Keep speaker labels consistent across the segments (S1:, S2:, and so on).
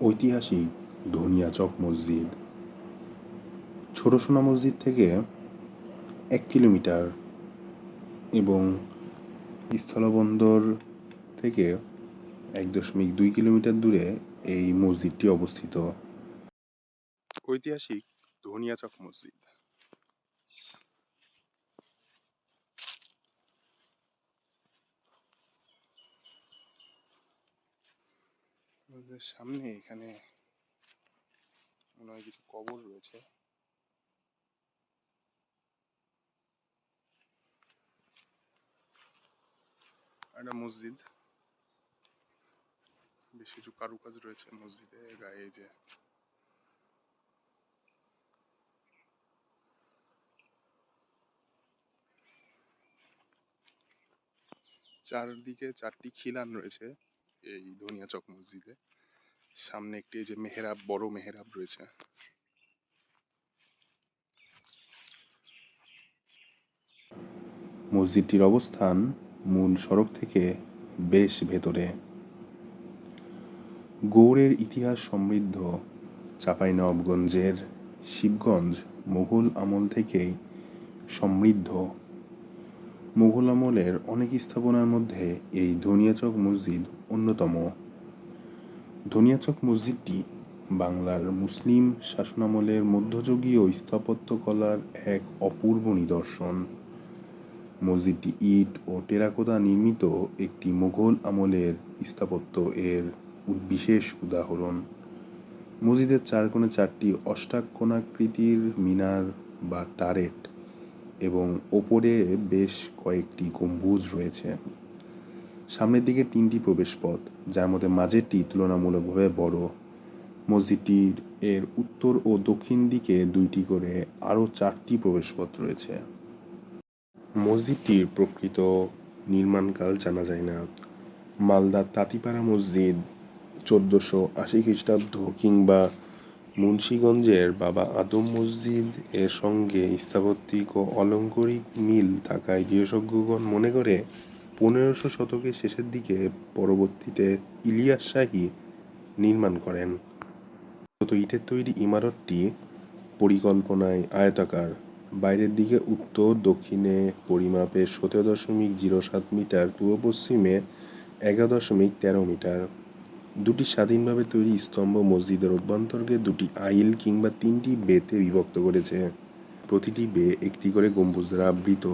S1: ঐতিহাসিক ধনিয়াচক মসজিদ। ছোট সোনা মসজিদ থেকে এক কিলোমিটার এবং স্থলবন্দর থেকে এক দশমিক দুই কিলোমিটার দূরে এই মসজিদটি অবস্থিত। ঐতিহাসিক ধনিয়াচক মসজিদ। আমাদের সামনে এখানে মনে হয় কিছু কবর রয়েছে। একটা মসজিদ। বেশ কিছু কারুকাজ রয়েছে মসজিদে, গায়ে যে চারদিকে চারটি খিলান রয়েছে। এই ধনিয়াচক মসজিদে। সামনে একটি যে মেহরাব, বড় মেহরাব রয়েছে। মসজিদটির অবস্থান মূল সড়ক থেকে বেশ ভেতরে। গৌড়ের ইতিহাস সমৃদ্ধ চাঁপাইনবাবগঞ্জের শিবগঞ্জ মুঘল আমল থেকেই সমৃদ্ধ। মুঘল আমলের অনেক স্থাপনার মধ্যে এই ধনিয়াচক মসজিদ অন্যতম। ধনিয়াচক মসজিদটি বাংলার মুসলিম শাসনামলের মধ্যযুগীয় স্থাপত্যকলার এক অপূর্ব নিদর্শন। মসজিদটি ইট ও টেরাকোটা নির্মিত একটি মুঘল আমলের স্থাপত্য এর বিশেষ উদাহরণ। মসজিদের চার কোণে চারটি অষ্টাকোণাকৃতির মিনার বা টারেট এবং ওপরে বেশ কয়েকটি গম্বুজ রয়েছে। সামনের দিকে তিনটি প্রবেশপথ, যার মধ্যে মাঝেরটি তুলনামূলকভাবে বড়। মসজিদটির এর উত্তর ও দক্ষিণ দিকে দুইটি করে আরও চারটি প্রবেশপথ রয়েছে। মসজিদটির প্রকৃত নির্মাণকাল জানা যায় না। মালদার তাঁতিপাড়া মসজিদ, চোদ্দোশো আশি খ্রিস্টাব্দ কিংবা মুন্সীগঞ্জের বাবা আদম মসজিদ এর সঙ্গে স্থাপত্যিক ও অলঙ্করিক মিল থাকায় বিশেষজ্ঞগণ মনে করে পনেরোশো শতকের শেষের দিকে পরবর্তীতে ইলিয়াস শাহী নির্মাণ করেন। মূলত ইটের তৈরি ইমারতটি পরিকল্পনায় আয়তাকার। বাইরের দিকে উত্তর, দক্ষিণে পরিমাপে সতেরো দশমিক জিরো সাত মিটার, পূর্ব পশ্চিমে এগারো দশমিক তেরো মিটার। দুটি স্বাধীনভাবে তৈরি স্তম্ভ মসজিদের অভ্যন্তরকে দুটি আইল কিংবা তিনটি বেতে বিভক্ত করেছে। প্রতিটি বে একটি করে গম্বুজ দ্বারা আবৃত।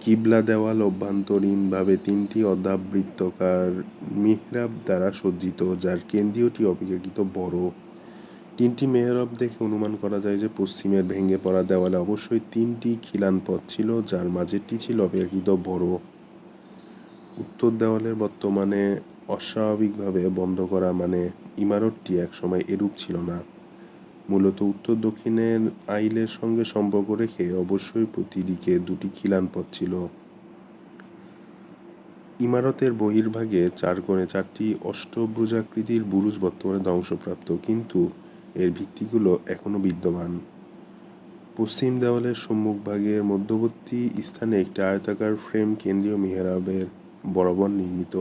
S1: কিবলা দেওয়াল অভ্যন্তরীণভাবে তিনটি অর্ধাবৃত্তকার মিহরাব দ্বারা সজ্জিত, যার কেন্দ্রীয়টি অপেক্ষাকৃত বড়। তিনটি মেহরব দেখে অনুমান করা যায় যে পশ্চিমের ভেঙে পড়া দেওয়ালে অবশ্যই তিনটি খিলান পথ ছিল, যার মাঝেরটি ছিল অপেক্ষাকৃত বড়। উত্তর দেওয়ালের বর্তমানে অস্বাভাবিকভাবে বন্ধ করা মানে ইমারতটি একসময় এরূপ ছিল না। মূলত উত্তর দক্ষিণের আইলের সঙ্গে সম্পর্ক রেখে অবশ্যই প্রতিদিকে দুটি খিলান পথ ছিল। ইমারতের বহির্ভাগে চার কোণে চারটি অষ্টভুজাকৃতির বুরুজ বর্তমানে ধ্বংসপ্রাপ্ত, কিন্তু এর ভিত্তিগুলো এখনও বিদ্যমান। পশ্চিম দেওয়ালের সম্মুখভাগের মধ্যবর্তী স্থানে একটি আয়তাকার ফ্রেম কেন্দ্রীয় মেহরাবের বরাবর নির্মিত।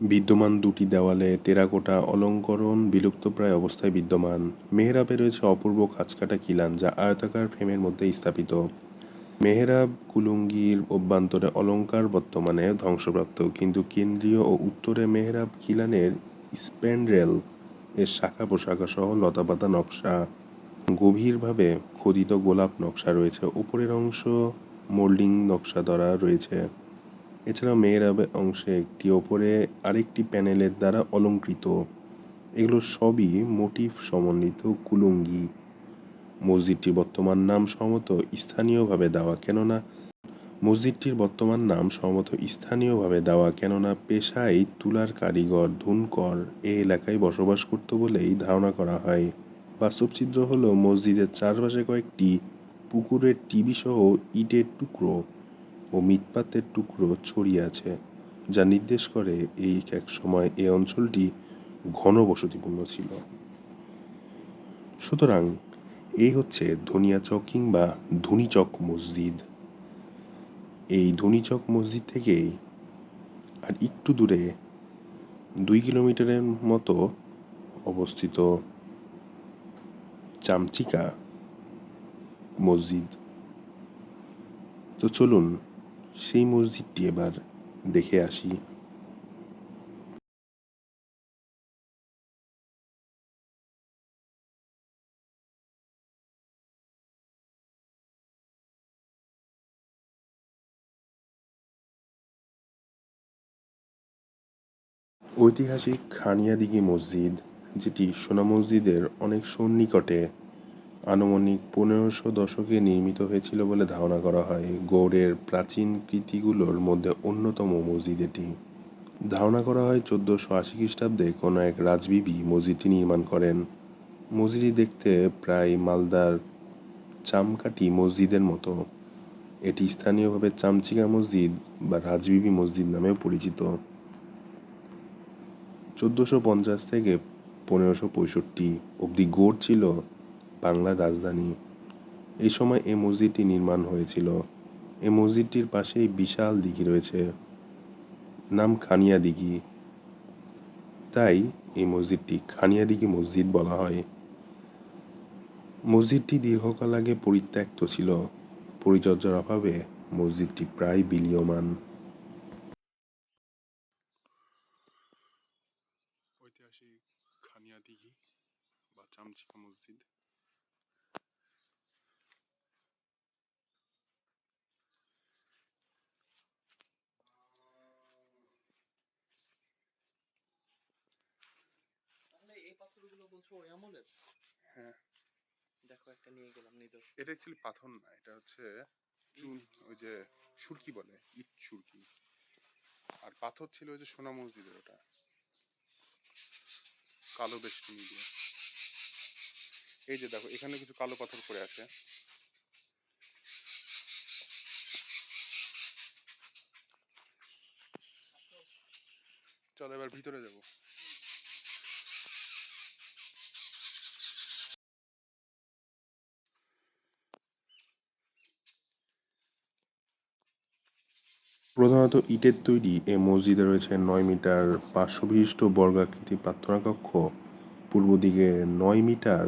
S1: বিদ্যমান দুটি দেওয়ালে টেরাকোটা অলঙ্করণ বিলুপ্তপ্রায় অবস্থায় বিদ্যমান। মেহরাবে রয়েছে অপূর্ব খাঁজকাটা খিলান যা আয়তাকার ফ্রেমের মধ্যে স্থাপিত। মেহরাব কুলুঙ্গির অভ্যন্তরে অলঙ্কার বর্তমানে ধ্বংসপ্রাপ্ত, কিন্তু কেন্দ্রীয় ও উত্তরে মেহরাব খিলানের স্প্যান্ড্রেল এর শাখা প্রশাখা সহ লতাপাতা নকশা। গভীরভাবে খোদিত গোলাপ নকশা রয়েছে। উপরের অংশ মোল্ডিং নকশা দ্বারা রয়েছে। এছাড়াও মেহরাবের অংশে একটি ওপরে আরেকটি প্যানেলের দ্বারা অলঙ্কৃত। এগুলো সবই মোটিফ সমন্বিত কুলুঙ্গি। মসজিদটির বর্তমান নাম সম্ভবত স্থানীয়ভাবে দেওয়া, কেননা মসজিদটির বর্তমান নাম সম্ভবত স্থানীয়ভাবে দেওয়া, কেননা পেশায় তুলার কারিগর, ধুনকর এ এলাকায় বসবাস করত বলেই ধারণা করা হয়। বাস্তব চিত্র হলো মসজিদের চারপাশে কয়েকটি পুকুরের টিভি সহ ইটের টুকরো। ও মৃৎপাত্রের টুকরো ছড়িয়ে আছে, যা নির্দেশ করে এই এক সময় এই অঞ্চলটি ঘনবসতিপূর্ণ ছিল। সুতরাং এই হচ্ছে ধনিয়াচক কিংবা ধুনিচক মসজিদ। এই ধুনিচক মসজিদ থেকেই আর একটু দূরে দুই কিলোমিটারের মতো অবস্থিত চামচিকা মসজিদ। তো চলুন সেই মসজিদটি এবার দেখে আসি। ঐতিহাসিক খানিয়াদিঘি মসজিদ যেটি সোনা মসজিদের অনেক সন্নিকটে আনুমানিক পনেরোশো দশকে নির্মিত হয়েছিল বলে ধারণা করা হয়। গৌড়ের প্রাচীন কৃতিগুলোর মধ্যে অন্যতম মসজিদ এটি। ধারণা করা হয় চোদ্দোশো আশি খ্রিস্টাব্দে কোনো এক রাজবিবি মসজিদটি নির্মাণ করেন। মসজিদটি দেখতে প্রায় মালদার চামকাটি মসজিদের মতো। এটি স্থানীয়ভাবে চামচিকা মসজিদ বা রাজবিবি মসজিদ নামেও পরিচিত। চোদ্দোশো পঞ্চাশ থেকে পনেরোশো পঁয়ষট্টি অবধি গৌড় ছিল বাংলার রাজধানী। এই সময় এই মসজিদটি নির্মাণ হয়েছিল। এই মসজিদটির পাশেই বিশাল দিঘি রয়েছে, নাম খানিয়া দিঘি। তাই এই মসজিদটি খানিয়া দিঘি মসজিদ বলা হয়। মসজিদটি দীর্ঘকাল আগে পরিত্যক্ত ছিল। পরিচর্যার অভাবে মসজিদটি প্রায় বিলীয়মান ঐতিহাসিক খানিয়া দিঘি বা চামচিকা মসজিদ
S2: তাহলে এই পাথরগুলো বলছো ওই আমলের?
S1: হ্যাঁ।
S2: দেখো একটা নিয়ে গেলাম নিদর্শন
S1: এটা অ্যাকচুয়ালি পাথর না এটা হচ্ছে চুন ওই যে সুরকি বলে ইট সুরকি। আর পাথর ছিল ওই যে সোনা মসজিদের ওটা। কালো বেষ্টনী দিয়ে। এই যে দেখো এখানে কিছু কালো পাথর পড়ে আছে। চলো এবার ভিতরে যাব। প্রধানত ইটের তৈরি এ মসজিদে রয়েছে নয় মিটার পাঁচশো বিশিষ্ট বর্গাকৃতি প্রার্থনা কক্ষ। পূর্ব দিকে নয় মিটার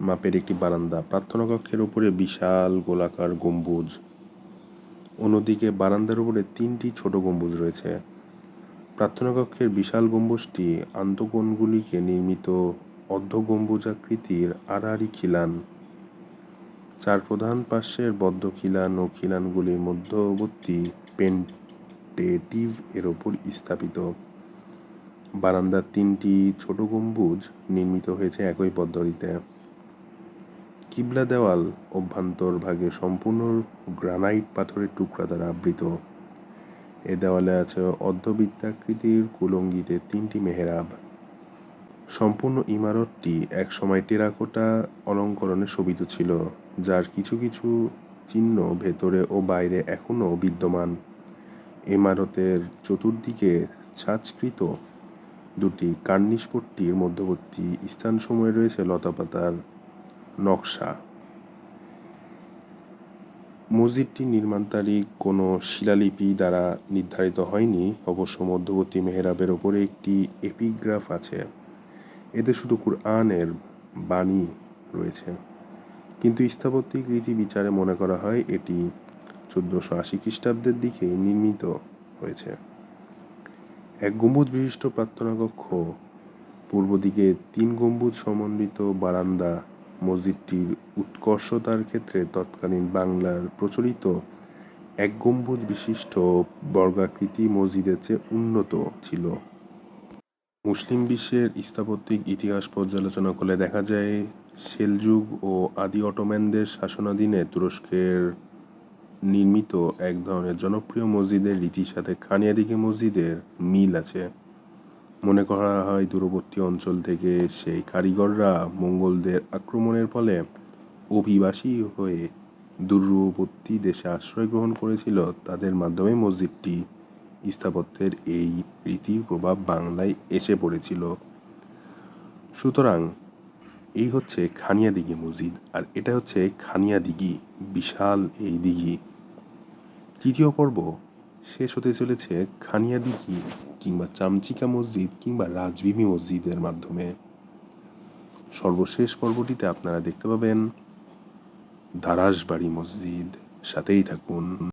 S1: মাপের একটি বারান্দা। প্রার্থনা কক্ষের উপরে বিশাল গোলাকার গম্বুজ। অন্যদিকে বারান্দার উপরে তিনটি ছোট গম্বুজ রয়েছে। প্রার্থনা কক্ষের বিশাল গম্বুজটি আন্তঃকোণগুলিকে নির্মিত অর্ধ গম্বুজাকৃতির আড়াআড়ি খিলান। চার প্রধান পার্শ্বের বদ্ধ খিলান ও খিলানগুলির মধ্যবর্তী পেন্টেটিভ এর ওপর স্থাপিত। বারান্দার তিনটি ছোট গম্বুজ নির্মিত হয়েছে একই পদ্ধতিতে। কিবলা দেওয়াল অভ্যন্তর ভাগে সম্পূর্ণ গ্রানাইট পাথরের টুকরা দ্বারা আবৃত। এ দেওয়ালে আছে অর্ধবৃত্তাকৃতির কুলঙ্গিতে তিনটি মেহরাব। সম্পূর্ণ ইমারতটি একসময় টেরাকোটা অলঙ্করণে শোভিত ছিল, যার কিছু কিছু চিহ্ন ভেতরে ও বাইরে এখনও বিদ্যমান। ইমারতের চতুর্দিকে ছাঁচকৃত দুটি কার্নিশ পট্টির মধ্যবর্তী স্থানসমূহে রয়েছে লতাপাতার নকশা। মসজিদটির নির্মাণ তারিখ কোনো শিলালিপি দ্বারা নির্ধারিত হয়নি, অবশ্য মধ্যবর্তী মেহরাবের ওপরে একটি এপিগ্রাফ আছে। এতে শুধু কুরআনের বাণী রয়েছে। কিন্তু স্থাপত্যিক রীতি বিচারে মনে করা হয় এটি চোদ্দোশো আশি খ্রিস্টাব্দের দিকে নির্মিত হয়েছে। এক গম্বুজ বিশিষ্ট প্রার্থনা কক্ষ, পূর্ব দিকে তিন গম্বুজ সমন্বিত বারান্দা, মসজিদটির উৎকর্ষতার ক্ষেত্রে তৎকালীন বাংলার প্রচলিত এক গম্বুজ বিশিষ্ট বর্গাকৃতি মসজিদের চেয়ে উন্নত ছিল। মুসলিম বিশ্বের স্থাপত্যিক ইতিহাস পর্যালোচনা করলে দেখা যায়, সেলযুগ ও আদি অটোম্যানদের শাসনাধীনে তুরস্কের নির্মিত এক ধরনের জনপ্রিয় মসজিদের রীতির সাথে খানিয়াদিঘি মসজিদের মিল আছে। মনে করা হয়, দূরবর্তী অঞ্চল থেকে সেই কারিগররা মঙ্গলদের আক্রমণের ফলে অভিবাসী হয়ে দূরবর্তী দেশে আশ্রয় গ্রহণ করেছিল। তাদের মাধ্যমে মসজিদটি স্থাপত্যের এই রীতির প্রভাব বাংলায় এসে পড়েছিল। সুতরাং এই হচ্ছে খানিয়া দিঘি মসজিদ, আর এটা হচ্ছে খানিয়া দিঘি, বিশাল এই দিঘি। তৃতীয় পর্ব শেষ হতে চলেছে খানিয়া দিঘি কিংবা চামচিকা মসজিদ কিংবা রাজবিবি মসজিদের মাধ্যমে। সর্বশেষ পর্বটিতে আপনারা দেখতে পাবেন দারাসবাড়ি মসজিদ, সাথেই থাকুন।